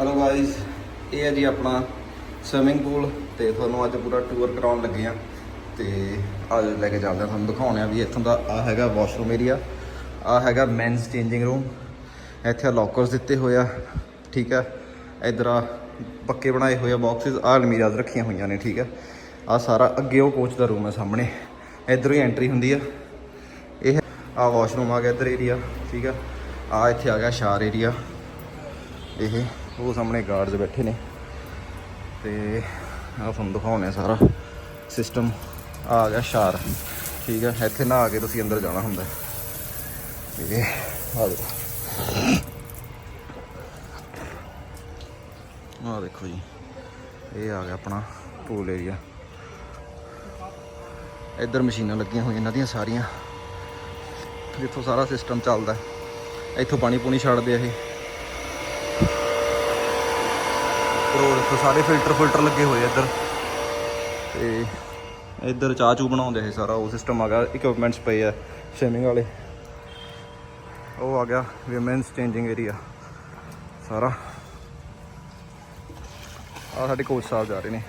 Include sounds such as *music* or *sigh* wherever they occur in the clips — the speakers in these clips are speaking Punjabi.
ਹੈਲੋ ਗਾਇਸ ਇਹ ਹੈ ਜੀ ਆਪਣਾ ਸਵਿਮਿੰਗ ਪੂਲ ਤੇ ਤੁਹਾਨੂੰ ਅੱਜ ਪੂਰਾ ਟੂਰ ਕਰਾਉਣ ਲੱਗੇ ਆ ਤੇ ਅੱਜ ਲੈ ਕੇ ਚੱਲਦੇ ਆ ਤੁਹਾਨੂੰ ਦਿਖਾਉਣੇ ਆ ਵੀ ਇੱਥੋਂ ਦਾ ਆ ਹੈਗਾ ਵਾਸ਼ਰੂਮ ਏਰੀਆ ਆ ਹੈਗਾ ਮੈਨਸ ਚੇਂਜਿੰਗ ਰੂਮ ਇੱਥੇ ਲੋਕਰਸ ਦਿੱਤੇ ਹੋਏ ਆ, ਠੀਕ ਆ, ਇਧਰ ਆ ਪੱਕੇ ਬਣਾਏ ਹੋਏ ਆ ਬਾਕਸਸ ਆ ਅਲਮੀਰਾਜ਼ ਰੱਖੀਆਂ ਹੋਈਆਂ ਨੇ, ਠੀਕ ਆ ਆ ਸਾਰਾ ਅੱਗੇ ਉਹ ਕੋਚ ਦਾ ਰੂਮ ਹੈ ਸਾਹਮਣੇ, ਇਧਰੋਂ ਹੀ ਐਂਟਰੀ ਹੁੰਦੀ ਆ, ਇਹ ਆ ਵਾਸ਼ਰੂਮ ਆ ਗਿਆ ਇੱਧਰ ਏਰੀਆ ਠੀਕ ਆ ਆ ਇੱਥੇ ਆ ਗਿਆ ਸ਼ਾਰ ਏਰੀਆ ਇਹ ਉਹ ਸਾਹਮਣੇ ਗਾਰਡਸ ਬੈਠੇ ਨੇ। ਤੇ ਆ ਤੁਹਾਨੂੰ ਦਿਖਾਉਂਦੇ ਆ ਸਾਰਾ ਸਿਸਟਮ ਆ ਗਿਆ ਸ਼ਾਰ। ਠੀਕ ਹੈ, ਇੱਥੇ ਨਾ ਆ ਕੇ ਤੁਸੀਂ ਅੰਦਰ ਜਾਣਾ ਹੁੰਦਾ। ਤੇ ਆ ਦੇਖੋ। ਆ ਦੇਖੋ ਜੀ, ਇਹ ਆ ਗਿਆ ਆਪਣਾ ਪੂਲ ਏਰੀਆ ਇੱਧਰ ਮਸ਼ੀਨਾਂ ਲੱਗੀਆਂ ਹੋਈਆਂ ਇਹਨਾਂ ਦੀਆਂ ਸਾਰੀਆਂ। ਜਿੱਥੋਂ ਸਾਰਾ ਸਿਸਟਮ ਚੱਲਦਾ। ਇੱਥੋਂ ਪਾਣੀ ਪੂਣੀ ਛੱਡਦੇ ਆ ਇਹ। ਰੋਡ ਸਾਰੇ ਫਿਲਟਰ ਫਿਲਟਰ ਲੱਗੇ ਹੋਏ ਇੱਧਰ। ਤੇ ਇੱਧਰ ਚਾਹ ਚੂ ਬਣਾਉਂਦੇ ਇਹ ਸਾਰਾ, ਉਹ ਸਿਸਟਮ ਆ ਗਿਆ ਇਕਵਿਪਮੈਂਟਸ ਪਏ ਆ ਸਵਿਮਿੰਗ ਵਾਲੇ। ਉਹ ਆ ਗਿਆ ਵਿਮਨਸ ਚੇਂਜਿੰਗ ਏਰੀਆ ਸਾਰਾ। ਆ ਸਾਡੇ ਕੋਚ ਸਾਹਿਬ ਜਾ ਰਹੇ ਨੇ।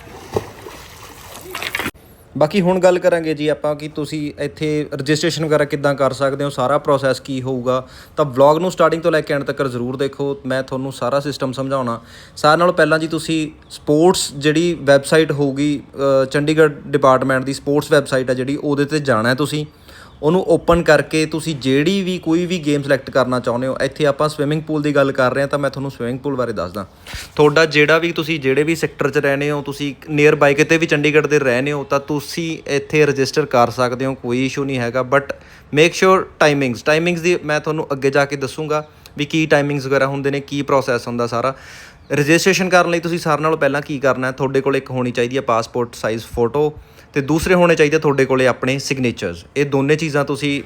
ਬਾਕੀ ਹੁਣ ਗੱਲ ਕਰਾਂਗੇ ਜੀ ਆਪਾਂ ਕਿ ਤੁਸੀਂ ਇੱਥੇ ਰਜਿਸਟ੍ਰੇਸ਼ਨ ਵਗੈਰਾ ਕਿੱਦਾਂ ਕਰ ਸਕਦੇ ਹੋ, ਸਾਰਾ ਪ੍ਰੋਸੈਸ ਕੀ ਹੋਊਗਾ। ਤਾਂ ਵਲੌਗ ਨੂੰ ਸਟਾਰਟਿੰਗ ਤੋਂ ਲੈ ਕੇ ਐਂਡ ਤੱਕ ਜ਼ਰੂਰ ਦੇਖੋ, ਮੈਂ ਤੁਹਾਨੂੰ ਸਾਰਾ ਸਿਸਟਮ ਸਮਝਾਉਣਾ। ਸਾਰਿਆਂ ਨਾਲੋਂ ਪਹਿਲਾਂ ਜੀ ਤੁਸੀਂ ਸਪੋਰਟਸ ਜਿਹੜੀ ਵੈਬਸਾਈਟ ਹੋਊਗੀ ਚੰਡੀਗੜ੍ਹ ਡਿਪਾਰਟਮੈਂਟ ਦੀ ਸਪੋਰਟਸ ਵੈਬਸਾਈਟ ਹੈ ਜਿਹੜੀ, ਉਹਦੇ ਤੇ ਜਾਣਾ ਹੈ ਤੁਸੀਂ। ਉਹਨੂੰ ਓਪਨ ਕਰਕੇ ਤੁਸੀਂ ਜਿਹੜੀ ਵੀ ਕੋਈ ਵੀ ਗੇਮ ਸਿਲੈਕਟ ਕਰਨਾ ਚਾਹੁੰਦੇ ਹੋ, ਇੱਥੇ ਆਪਾਂ ਸਵਿਮਿੰਗ ਪੂਲ ਦੀ ਗੱਲ ਕਰ ਰਹੇ ਹਾਂ, ਤਾਂ ਮੈਂ ਤੁਹਾਨੂੰ ਸਵਿਮਿੰਗ ਪੂਲ ਬਾਰੇ ਦੱਸਦਾ। ਤੁਹਾਡਾ ਜਿਹੜਾ ਵੀ ਤੁਸੀਂ ਜਿਹੜੇ ਵੀ ਸੈਕਟਰ 'ਚ ਰਹਿੰਦੇ ਹੋ, ਤੁਸੀਂ ਨੀਅਰ ਬਾਈ ਕਿਤੇ ਵੀ ਚੰਡੀਗੜ੍ਹ ਦੇ ਰਹਿੰਦੇ ਹੋ, ਤਾਂ ਤੁਸੀਂ ਇੱਥੇ ਰਜਿਸਟਰ ਕਰ ਸਕਦੇ ਹੋ, ਕੋਈ ਇਸ਼ੂ ਨਹੀਂ ਹੈਗਾ but make sure timings timings ਦੀ ਮੈਂ ਤੁਹਾਨੂੰ ਅੱਗੇ ਜਾ ਕੇ ਦੱਸੂਗਾ ਵੀ ਕੀ ਟਾਈਮਿੰਗਸ ਵਗੈਰਾ ਹੁੰਦੇ ਨੇ, ਕੀ ਪ੍ਰੋਸੈਸ ਹੁੰਦਾ ਸਾਰਾ। ਰਜਿਸਟ੍ਰੇਸ਼ਨ ਕਰਨ ਲਈ ਤੁਸੀਂ ਸਾਰਿਆਂ ਨਾਲੋਂ ਪਹਿਲਾਂ ਕੀ ਕਰਨਾ ਹੈ? ਤੁਹਾਡੇ ਕੋਲ ਇੱਕ ਹੋਣੀ ਚਾਹੀਦੀ ਹੈ ਪਾਸਪੋਰਟ ਸਾਈਜ਼ ਫੋਟੋ ਤੇ ਦੂਸਰੇ ਹੋਣੇ ਚਾਹੀਦੇ ਤੁਹਾਡੇ ਕੋਲੇ ਆਪਣੇ ਸਿਗਨੇਚਰਸ ਇਹ ਦੋਨੇ ਚੀਜ਼ਾਂ ਤੁਸੀਂ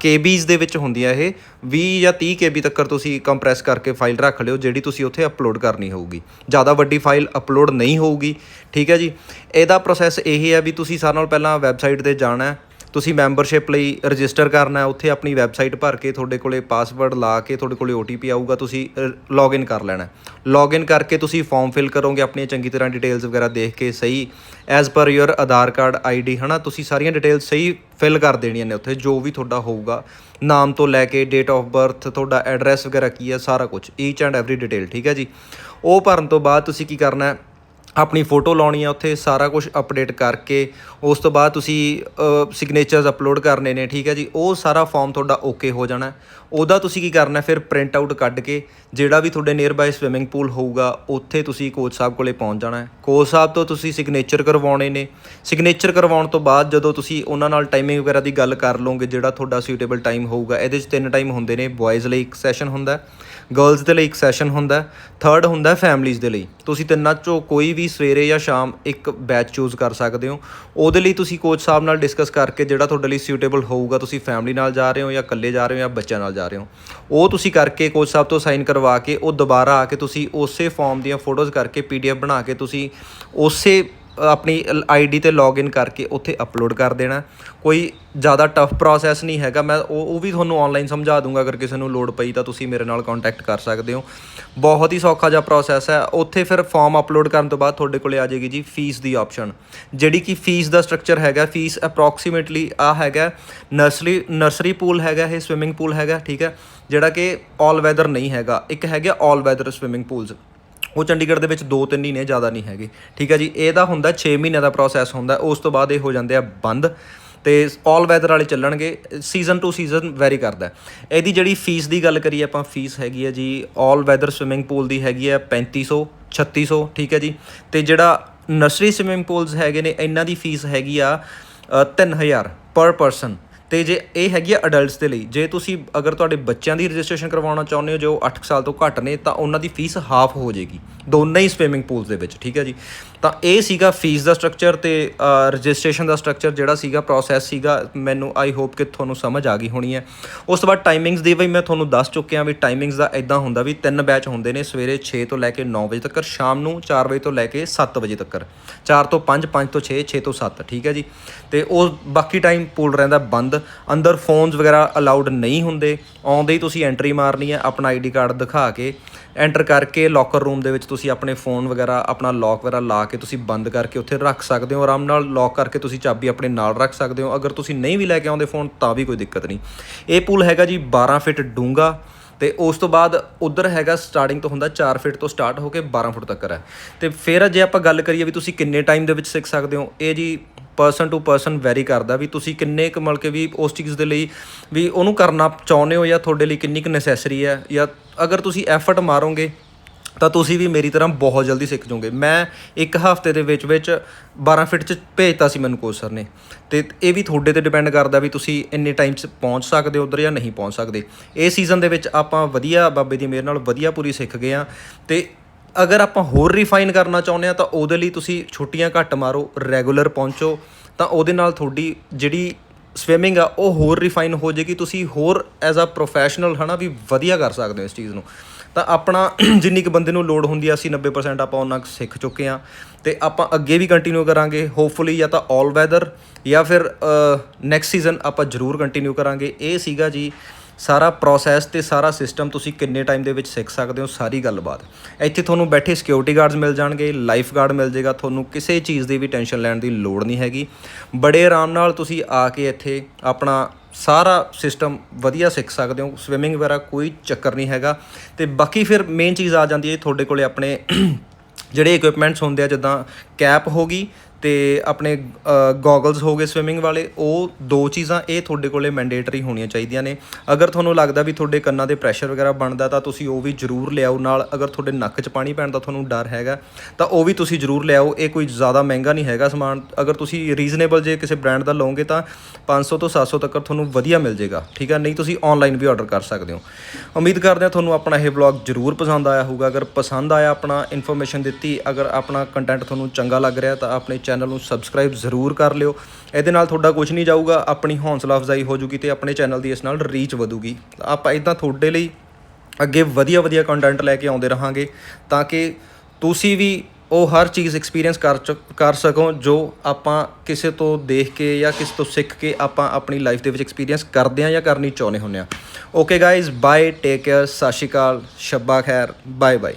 ਕੇਬੀਜ਼ ਦੇ ਵਿੱਚ ਹੁੰਦੀਆਂ ਇਹ। 20 ਜਾਂ 30 ਕੇਬੀ ਤੱਕ ਤੁਸੀਂ ਕੰਪਰੈਸ ਕਰਕੇ ਫਾਈਲ ਰੱਖ ਲਿਓ, ਜਿਹੜੀ ਤੁਸੀਂ ਉੱਥੇ ਅਪਲੋਡ ਕਰਨੀ ਹੋਊਗੀ। ਜ਼ਿਆਦਾ ਵੱਡੀ ਫਾਈਲ ਅਪਲੋਡ ਨਹੀਂ ਹੋਊਗੀ। ਠੀਕ ਹੈ ਜੀ? ਇਹਦਾ ਪ੍ਰੋਸੈਸ ਇਹ ਹੈ ਵੀ ਤੁਸੀਂ ਸਾਰਿਆਂ ਨਾਲੋਂ ਪਹਿਲਾਂ ਵੈਬਸਾਈਟ ਤੇ ਜਾਣਾ ਹੈ। ਤੁਸੀਂ ਮੈਂਬਰਸ਼ਿਪ ਲਈ ਰਜਿਸਟਰ ਕਰਨਾ ਉੱਥੇ ਆਪਣੀ ਵੈਬਸਾਈਟ ਭਰ ਕੇ ਤੁਹਾਡੇ ਕੋਲੇ ਪਾਸਵਰਡ ਲਾ ਕੇ ਤੁਹਾਡੇ ਕੋਲੇ OTP ਆਊਗਾ, ਤੁਸੀਂ ਲੌਗਇਨ ਕਰ ਲੈਣਾ ਲੌਗਇਨ ਕਰਕੇ ਤੁਸੀਂ ਫਾਰਮ ਫਿਲ ਕਰੋਗੇ, ਆਪਣੀਆਂ ਚੰਗੀ ਤਰ੍ਹਾਂ ਡਿਟੇਲਸ ਵਗੈਰਾ ਦੇਖ ਕੇ ਸਹੀ as per your Aadhaar card ID ਹਨਾ? ਤੁਸੀਂ ਸਾਰੀਆਂ ਡਿਟੇਲਸ ਸਹੀ ਫਿਲ ਕਰ ਦੇਣੀਆਂ ਨੇ ਉੱਥੇ, ਜੋ ਵੀ ਤੁਹਾਡਾ ਹੋਊਗਾ। ਨਾਮ ਤੋਂ ਲੈ ਕੇ ਡੇਟ ਆਫ ਬਰਥ ਤੁਹਾਡਾ ਐਡਰੈਸ ਵਗੈਰਾ ਕੀ ਹੈ, ਸਾਰਾ ਕੁਝ ਈਚ ਐਂਡ ਐਵਰੀ ਡਿਟੇਲ ਠੀਕ ਹੈ ਜੀ? ਉਹ ਭਰਨ ਤੋਂ ਬਾਅਦ ਤੁਸੀਂ ਕੀ ਕਰਨਾ ਹੈ ਆਪਣੀ ਫੋਟੋ ਲਾਉਣੀ ਆ, ਉੱਥੇ ਸਾਰਾ ਕੁਝ ਅਪਡੇਟ ਕਰਕੇ, ਉਸ ਤੋਂ ਬਾਅਦ ਤੁਸੀਂ ਸਿਗਨੇਚਰਸ ਅਪਲੋਡ ਕਰਨੇ ਨੇ, ਠੀਕ ਹੈ ਜੀ? ਉਹ ਸਾਰਾ ਫਾਰਮ ਤੁਹਾਡਾ ਓਕੇ ਹੋ ਜਾਣਾ। ਉਹਦਾ ਤੁਸੀਂ ਕੀ ਕਰਨਾ, ਫਿਰ ਪ੍ਰਿੰਟ ਆਊਟ ਕੱਢ ਕੇ, ਜਿਹੜਾ ਵੀ ਤੁਹਾਡੇ ਨੀਅਰ ਬਾਈ ਸਵਿਮਿੰਗ ਪੂਲ ਹੋਊਗਾ, ਉੱਥੇ ਤੁਸੀਂ ਕੋਚ ਸਾਹਿਬ ਕੋਲੇ ਪਹੁੰਚ ਜਾਣਾ ਕੋਚ ਸਾਹਿਬ ਤੋਂ ਤੁਸੀਂ ਸਿਗਨੇਚਰ ਕਰਵਾਉਣੇ ਨੇ। ਸਿਗਨੇਚਰ ਕਰਵਾਉਣ ਤੋਂ ਬਾਅਦ ਜਦੋਂ ਤੁਸੀਂ ਉਹਨਾਂ ਨਾਲ ਟਾਈਮਿੰਗ ਵਗੈਰਾ ਦੀ ਗੱਲ ਕਰ ਲਓਗੇ, ਜਿਹੜਾ ਤੁਹਾਡਾ ਸੁਟੇਬਲ ਟਾਈਮ ਹੋਊਗਾ, ਇਹਦੇ 'ਚ ਤਿੰਨ ਟਾਈਮ ਹੁੰਦੇ ਨੇ ਬॉयਜ਼ ਲਈ ਇੱਕ ਸੈਸ਼ਨ ਹੁੰਦਾ ਗਰਲਜ਼ ਦੇ ਲਈ ਇੱਕ ਸੈਸ਼ਨ ਹੁੰਦਾ ਥਰਡ ਹੁੰਦਾ ਫੈਮਲੀਜ਼ ਦੇ ਲਈ। ਤੁਸੀਂ ਤਿੰਨਾਂ ਚੋਂ ਕੋਈ ਵੀ ਸਵੇਰੇ ਜਾਂ ਸ਼ਾਮ ਇੱਕ ਬੈਚ ਚੂਜ਼ ਕਰ ਸਕਦੇ ਹੋ। ਉਹਦੇ ਲਈ ਤੁਸੀਂ ਕੋਚ ਸਾਹਿਬ ਨਾਲ ਡਿਸਕਸ ਕਰਕੇ ਜਿਹੜਾ ਤੁਹਾਡੇ ਲਈ ਸੁਟੇਬਲ ਹੋਊਗਾ, ਤੁਸੀਂ ਫੈਮਲੀ ਨਾਲ ਜਾ ਰਹੇ ਹੋ ਜਾਂ ਇਕੱਲੇ ਜਾ ਰਹੇ ਹੋ ਜਾਂ ਬੱਚਿਆਂ ਨਾਲ ਜਾ ਰਹੇ ਹੋ। ਉਹ ਤੁਸੀਂ ਕਰਕੇ ਕੋਚ ਸਾਹਿਬ ਤੋਂ ਸਾਈਨ ਕਰਵਾ ਕੇ ਉਹ ਦੁਬਾਰਾ ਆ ਕੇ ਤੁਸੀਂ ਉਸੇ ਫਾਰਮ ਦੀਆਂ ਫੋਟੋਜ਼ ਕਰਕੇ ਪੀਡੀਐਫ ਬਣਾ ਕੇ ਤੁਸੀਂ ਉਸੇ ਆਪਣੀ ਆਈਡੀ ਤੇ ਲੌਗਇਨ ਕਰਕੇ ਉੱਥੇ ਅਪਲੋਡ ਕਰ ਦੇਣਾ। ਕੋਈ ਜ਼ਿਆਦਾ ਟਫ ਪ੍ਰੋਸੈਸ ਨਹੀਂ ਹੈਗਾ। ਮੈਂ ਉਹ ਉਹ ਵੀ ਤੁਹਾਨੂੰ ਆਨਲਾਈਨ ਸਮਝਾ ਦੂੰਗਾ। ਅਗਰ ਕਿਸੇ ਨੂੰ ਲੋੜ ਪਈ ਤਾਂ ਤੁਸੀਂ ਮੇਰੇ ਨਾਲ ਕੰਟੈਕਟ ਕਰ ਸਕਦੇ ਹੋ। ਬਹੁਤ ਹੀ ਸੌਖਾ ਜਿਹਾ ਪ੍ਰੋਸੈਸ ਹੈ। ਉੱਥੇ ਫਿਰ ਫਾਰਮ ਅਪਲੋਡ ਕਰਨ ਤੋਂ ਬਾਅਦ ਤੁਹਾਡੇ ਕੋਲੇ ਆ ਜਾਏਗੀ ਜੀ ਫੀਸ ਦੀ ਆਪਸ਼ਨ ਜਿਹੜੀ ਕਿ ਫੀਸ ਦਾ ਸਟਰਕਚਰ ਹੈਗਾ ਫੀਸ ਅਪਰੋਕਸੀਮੇਟਲੀ ਆ ਹੈਗਾ। ਨਰਸਰੀ ਨਰਸਰੀ ਪੂਲ ਹੈਗਾ ਇਹ ਸਵਿਮਿੰਗ ਪੂਲ ਹੈਗਾ, ਠੀਕ ਹੈ। ਜਿਹੜਾ ਕਿ ਆਲ ਵੈਦਰ ਨਹੀਂ ਹੈਗਾ। ਇੱਕ ਹੈਗਾ ਆਲ ਵੈਦਰ ਸਵਿਮਿੰਗ ਪੂਲਸ ਉਹ ਚੰਡੀਗੜ੍ਹ ਦੇ ਵਿੱਚ ਦੋ ਤਿੰਨ ਹੀ ਨੇ ਜ਼ਿਆਦਾ ਨਹੀਂ ਹੈਗੇ। ਠੀਕ ਹੈ ਜੀ ਇਹਦਾ ਹੁੰਦਾ 6 ਮਹੀਨਿਆਂ ਦਾ ਪ੍ਰੋਸੈਸ ਹੁੰਦਾ ਉਸ ਤੋਂ ਬਾਅਦ ਇਹ ਹੋ ਜਾਂਦੇ ਆ ਬੰਦ ਤੇ ਆਲ ਵੈਦਰ ਵਾਲੇ ਚੱਲਣਗੇ ਸੀਜ਼ਨ ਟੂ ਸੀਜ਼ਨ ਵੈਰੀ ਕਰਦਾ ਇਹਦੀ ਜਿਹੜੀ ਫੀਸ ਦੀ ਗੱਲ ਕਰੀਏ ਆਪਾਂ ਫੀਸ ਹੈਗੀ ਹੈ ਜੀ ਆਲ ਵੈਦਰ ਸਵਿਮਿੰਗ ਪੂਲ ਦੀ ਹੈਗੀ ਹੈ 3500 3600 ਠੀਕ ਹੈ ਜੀ। ਤੇ ਜਿਹੜਾ ਨਰਸਰੀ ਸਵਿਮਿੰਗ ਪੂਲਸ ਹੈਗੇ ਨੇ ਇਹਨਾਂ ਦੀ ਫੀਸ ਹੈਗੀ ਆ ਅ, 3000 ਪਰ ਪਰਸਨ ਤੇ ਜੇ ਇਹ ਹੈਗੀ ਆ ਅਡਲਟਸ ਦੇ ਲਈ, ਜੇ ਤੁਸੀਂ ਅਗਰ ਤੁਹਾਡੇ ਬੱਚਿਆਂ ਦੀ ਰਜਿਸਟ੍ਰੇਸ਼ਨ ਕਰਵਾਉਣਾ ਚਾਹੁੰਦੇ ਹੋ, ਜੋ 8 ਸਾਲ ਤੋਂ ਘੱਟ ਨੇ, ਤਾਂ ਉਹਨਾਂ ਦੀ ਫੀਸ ਹਾਫ ਹੋ ਜਾਏਗੀ। ਦੋਨੇ ਹੀ ਸਵਿਮਿੰਗ ਪੂਲਸ ਦੇ ਵਿੱਚ, ਠੀਕ ਹੈ ਜੀ? ਤਾਂ ਇਹ ਸੀਗਾ ਫੀਸ ਦਾ ਸਟਰਕਚਰ ਤੇ ਰਜਿਸਟ੍ਰੇਸ਼ਨ ਦਾ ਸਟਰਕਚਰ ਜਿਹੜਾ ਸੀਗਾ ਪ੍ਰੋਸੈਸ ਸੀਗਾ, ਮੈਨੂੰ ਆਈ ਹੋਪ ਕਿ ਤੁਹਾਨੂੰ ਸਮਝ ਆ ਗਈ ਹੋਣੀ ਹੈ। ਉਸ ਤੋਂ ਬਾਅਦ ਟਾਈਮਿੰਗਸ ਦੀ ਵੀ ਮੈਂ ਤੁਹਾਨੂੰ ਦੱਸ ਚੁੱਕਿਆ ਵੀ ਟਾਈਮਿੰਗਸ ਦਾ ਇਦਾਂ ਹੁੰਦਾ ਵੀ ਤਿੰਨ ਬੈਚ ਹੁੰਦੇ ਨੇ ਸਵੇਰੇ 6 ਤੋਂ ਲੈ ਕੇ 9 ਵਜੇ ਤੱਕ ਸ਼ਾਮ ਨੂੰ 4 ਵਜੇ ਤੋਂ ਲੈ ਕੇ 7 ਵਜੇ ਤੱਕ 4 ਤੋਂ 5 5 ਤੋਂ 6 6 ਤੋਂ 7 ਠੀਕ ਹੈ ਜੀ? ਤੇ ਉਹ ਬਾਕੀ ਟਾਈਮ ਪੂਲ ਰਹਿੰਦਾ ਬੰਦ। ਅੰਦਰ ਫੋਨਸ ਵਗੈਰਾ ਅਲਾਉਡ ਨਹੀਂ ਹੁੰਦੇ। ਆਉਂਦੇ ਹੀ ਤੁਸੀਂ ਐਂਟਰੀ ਮਾਰਨੀ ਹੈ ਆਪਣਾ ਆਈਡੀ ਕਾਰਡ ਦਿਖਾ ਕੇ। ਐਂਟਰ ਕਰਕੇ ਲੋਕਰ ਰੂਮ ਦੇ ਵਿੱਚ ਤੁਸੀਂ ਆਪਣੇ ਫੋਨ ਵਗੈਰਾ, ਆਪਣਾ ਲੌਕ ਵਗੈਰਾ ਲਾ ਕੇ ਤੁਸੀਂ ਬੰਦ ਕਰਕੇ ਉੱਥੇ ਰੱਖ ਸਕਦੇ ਹੋ, ਆਰਾਮ ਨਾਲ ਲੌਕ ਕਰਕੇ ਤੁਸੀਂ ਚਾਬੀ ਆਪਣੇ ਨਾਲ ਰੱਖ ਸਕਦੇ ਹੋ। ਅਗਰ ਤੁਸੀਂ ਨਹੀਂ ਵੀ ਲੈ ਕੇ ਆਉਂਦੇ ਫੋਨ ਤਾਂ ਵੀ ਕੋਈ ਦਿੱਕਤ ਨਹੀਂ। ਇਹ ਪੂਲ ਹੈਗਾ ਜੀ 12 ਫਿਟ ਡੂੰਘਾ ਤੇ ਉਸ ਤੋਂ ਬਾਅਦ ਉਧਰ ਹੈਗਾ ਸਟਾਰਟਿੰਗ ਤੋਂ ਹੁੰਦਾ 4 ਫਿਟ ਤੋਂ ਸਟਾਰਟ ਹੋ ਕੇ 12 ਫੁੱਟ ਤੱਕ ਹੈ। ਤੇ ਫਿਰ ਜੇ ਆਪਾਂ ਗੱਲ ਕਰੀਏ ਵੀ ਤੁਸੀਂ ਕਿੰਨੇ ਟਾਈਮ ਦੇ ਵਿੱਚ ਸਿੱਖ ਸਕਦੇ ਹੋ, ਇਹ ਜੀ ਪਰਸਨ ਟੂ ਪਰਸਨ ਵੈਰੀ ਕਰਦਾ ਵੀ ਤੁਸੀਂ ਕਿੰਨੇ ਕੁ ਮਤਲਬ ਕਿ ਵੀ ਉਸ ਚੀਜ਼ ਦੇ ਲਈ ਵੀ ਉਹਨੂੰ ਕਰਨਾ ਚਾਹੁੰਦੇ ਹੋ ਜਾਂ ਤੁਹਾਡੇ ਲਈ ਕਿੰਨੀ ਕੁ ਨੈਸੈਸਰੀ ਹੈ ਜਾਂ ਅਗਰ ਤੁਸੀਂ ਐਫਰਟ ਮਾਰੋਗੇ ਤਾਂ ਤੁਸੀਂ ਵੀ ਮੇਰੀ ਤਰ੍ਹਾਂ ਬਹੁਤ ਜਲਦੀ ਸਿੱਖ ਜਾਓਗੇ। ਮੈਂ ਇੱਕ ਹਫ਼ਤੇ ਦੇ ਵਿੱਚ ਵਿੱਚ 12 ਫਿਟ ਚ ਭੇਜਤਾ ਸੀ ਮੈਨੂੰ ਕੋਚ ਸਰ ਨੇ। ਤੇ ਇਹ ਵੀ ਤੁਹਾਡੇ ਤੇ ਡਿਪੈਂਡ ਕਰਦਾ ਵੀ ਤੁਸੀਂ ਇੰਨੇ ਟਾਈਮ 'ਚ ਪਹੁੰਚ ਸਕਦੇ ਹੋ ਉਧਰ ਜਾਂ ਨਹੀਂ ਪਹੁੰਚ ਸਕਦੇ। ਇਹ ਸੀਜ਼ਨ ਦੇ ਵਿੱਚ ਆਪਾਂ ਵਧੀਆ ਬਾਬੇ ਦੀ ਮਿਹਰ ਨਾਲ ਵਧੀਆ ਪੂਰੀ ਸਿੱਖ ਗਏ ਆ ਤੇ ਅਗਰ ਆਪਾਂ ਹੋਰ ਰਿਫਾਈਨ ਕਰਨਾ ਚਾਹੁੰਦੇ ਆ ਤਾਂ ਉਹਦੇ ਲਈ ਤੁਸੀਂ ਛੁੱਟੀਆਂ ਘੱਟ ਮਾਰੋ ਰੈਗੂਲਰ ਪਹੁੰਚੋ। ਤਾਂ ਉਹਦੇ ਨਾਲ ਤੁਹਾਡੀ ਜਿਹੜੀ ਸਵਿਮਿੰਗ ਆ, ਉਹ ਹੋਰ ਰਿਫਾਈਨ ਹੋ ਜਾਏਗੀ। ਤੁਸੀਂ ਹੋਰ ਐਜ਼ ਅ ਪ੍ਰੋਫੈਸ਼ਨਲ ਹਨਾ ਵੀ ਵਧੀਆ ਕਰ ਸਕਦੇ ਹੋ ਇਸ ਚੀਜ਼ ਨੂੰ। ਤਾਂ ਆਪਣਾ *clears throat* ਜਿੰਨੀ ਕੁ ਬੰਦੇ ਨੂੰ ਲੋਡ ਹੁੰਦੀ ਆ, ਅਸੀਂ 90% ਆਪਾਂ ਉਹਨਾਂ ਕੁ ਸਿੱਖ ਚੁੱਕੇ ਆ ਤੇ ਆਪਾਂ ਅੱਗੇ ਵੀ ਕੰਟੀਨਿਊ ਕਰਾਂਗੇ ਹੋਪਫੁਲੀ ਜਾਂ ਤਾਂ 올 ਵੈਦਰ ਜਾਂ ਫਿਰ ਨੈਕਸਟ ਸੀਜ਼ਨ ਆਪਾਂ ਜ਼ਰੂਰ ਕੰਟੀਨਿਊ ਕਰਾਂਗੇ। ਇਹ ਸੀਗਾ ਜੀ ਸਾਰਾ ਪ੍ਰੋਸੈਸ ਤੇ ਸਾਰਾ ਸਿਸਟਮ ਤੁਸੀਂ ਕਿੰਨੇ ਟਾਈਮ ਦੇ ਵਿੱਚ ਸਿੱਖ ਸਕਦੇ ਹੋ, ਸਾਰੀ ਗੱਲਬਾਤ। ਇੱਥੇ ਤੁਹਾਨੂੰ ਬੈਠੇ ਸਿਕਿਉਰਿਟੀ ਗਾਰਡਸ ਮਿਲ ਜਾਣਗੇ ਲਾਈਫ ਗਾਰਡ ਮਿਲ ਜਾਏਗਾ, ਤੁਹਾਨੂੰ ਕਿਸੇ ਚੀਜ਼ ਦੀ ਵੀ ਟੈਨਸ਼ਨ ਲੈਣ ਦੀ ਲੋੜ ਨਹੀਂ ਹੈਗੀ। ਬੜੇ ਆਰਾਮ ਨਾਲ ਤੁਸੀਂ ਆ ਕੇ ਇੱਥੇ ਆਪਣਾ ਸਾਰਾ ਸਿਸਟਮ ਵਧੀਆ ਸਿੱਖ ਸਕਦੇ ਹੋ ਸਵਿਮਿੰਗ ਵਗੈਰਾ ਕੋਈ ਚੱਕਰ ਨਹੀਂ ਹੈਗਾ। ਤੇ ਬਾਕੀ ਫਿਰ ਮੇਨ ਚੀਜ਼ ਆ ਜਾਂਦੀ ਹੈ ਤੁਹਾਡੇ ਕੋਲੇ ਆਪਣੇ *clears throat* ਜਿਹੜੇ ਇਕਵਿਪਮੈਂਟਸ ਹੁੰਦੇ ਆ, ਜਿੱਦਾਂ ਕੈਪ ਹੋ ਗਈ ਅਤੇ ਆਪਣੇ ਗੋਗਲਸ ਹੋ ਗਏ ਸਵਿਮਿੰਗ ਵਾਲੇ, ਉਹ ਦੋ ਚੀਜ਼ਾਂ ਇਹ ਤੁਹਾਡੇ ਕੋਲੇ ਮੈਂਡੇਟਰੀ ਹੋਣੀਆਂ ਚਾਹੀਦੀਆਂ ਨੇ। ਅਗਰ ਤੁਹਾਨੂੰ ਲੱਗਦਾ ਵੀ ਤੁਹਾਡੇ ਕੰਨਾਂ ਦੇ ਪ੍ਰੈਸ਼ਰ ਵਗੈਰਾ ਬਣਦਾ, ਤਾਂ ਤੁਸੀਂ ਉਹ ਵੀ ਜ਼ਰੂਰ ਲਿਆਓ। ਨਾਲ ਅਗਰ ਤੁਹਾਡੇ ਨੱਕ 'ਚ ਪਾਣੀ ਪੈਣ ਦਾ ਤੁਹਾਨੂੰ ਡਰ ਹੈਗਾ, ਤਾਂ ਉਹ ਵੀ ਤੁਸੀਂ ਜ਼ਰੂਰ ਲਿਆਓ। ਇਹ ਕੋਈ ਜ਼ਿਆਦਾ ਮਹਿੰਗਾ ਨਹੀਂ ਹੈਗਾ ਸਮਾਨ। ਅਗਰ ਤੁਸੀਂ ਰੀਜ਼ਨੇਬਲ ਜੇ ਕਿਸੇ ਬ੍ਰਾਂਡ ਦਾ ਲਓਗੇ, ਤਾਂ 500 ਤੋਂ 700 ਤੱਕ ਤੁਹਾਨੂੰ ਵਧੀਆ ਮਿਲ ਜਾਏਗਾ। ਠੀਕ ਆ? ਨਹੀਂ, ਤੁਸੀਂ ਆਨਲਾਈਨ ਵੀ ਆਰਡਰ ਕਰ ਸਕਦੇ ਹੋ। ਉਮੀਦ ਕਰਦੇ ਹਾਂ ਤੁਹਾਨੂੰ ਆਪਣਾ ਇਹ ਵਲੌਗ ਜ਼ਰੂਰ ਪਸੰਦ ਆਇਆ ਹੋਊਗਾ। ਅਗਰ ਪਸੰਦ ਆਇਆ ਆਪਣਾ ਇਨਫੋਰਮੇਸ਼ਨ ਦਿੱਤੀ, ਅਗਰ ਆਪਣਾ ਕੰਟੈਂਟ ਤੁਹਾਨੂੰ ਚੰਗਾ ਲੱਗ ਰਿਹਾ, ਤਾਂ ਆਪਣੇ ਚੈਨਲ ਨੂੰ ਸਬਸਕ੍ਰਾਈਬ ਜ਼ਰੂਰ ਕਰ ਲਿਓ। ਇਹਦੇ ਨਾਲ ਤੁਹਾਡਾ ਕੁਝ ਨਹੀਂ ਜਾਊਗਾ, ਆਪਣੀ ਹੌਸਲਾ ਅਫਜ਼ਾਈ ਹੋ ਜੂਗੀ ਤੇ ਆਪਣੇ ਚੈਨਲ ਦੀ ਇਸ ਨਾਲ ਰੀਚ ਵਧੂਗੀ। ਆਪਾਂ ਇਦਾਂ ਤੁਹਾਡੇ ਲਈ ਅੱਗੇ ਵਧੀਆ ਵਧੀਆ ਕੰਟੈਂਟ ਲੈ ਕੇ ਆਉਂਦੇ ਰਹਾਂਗੇ ਤਾਂ ਕਿ ਤੁਸੀਂ ਵੀ ਉਹ ਹਰ ਚੀਜ਼ ਐਕਸਪੀਰੀਅੰਸ ਕਰ ਚੁੱਕ- ਕਰ ਸਕੋ ਜੋ ਆਪਾਂ ਕਿਸੇ ਤੋਂ ਦੇਖ ਕੇ ਜਾਂ ਕਿਸੇ ਤੋਂ ਸਿੱਖ ਕੇ ਆਪਾਂ ਆਪਣੀ ਲਾਈਫ ਦੇ ਵਿੱਚ ਐਕਸਪੀਰੀਅੰਸ ਕਰਦੇ ਆ ਜਾਂ ਕਰਨੀ ਚਾਹੁੰਦੇ ਹੁੰਦੇ ਆ okay guys bye take care ਸਤਿ ਸ਼੍ਰੀ ਅਕਾਲ ਸ਼ੱਬਾ ਖੈਰ ਬਾਏ ਬਾਏ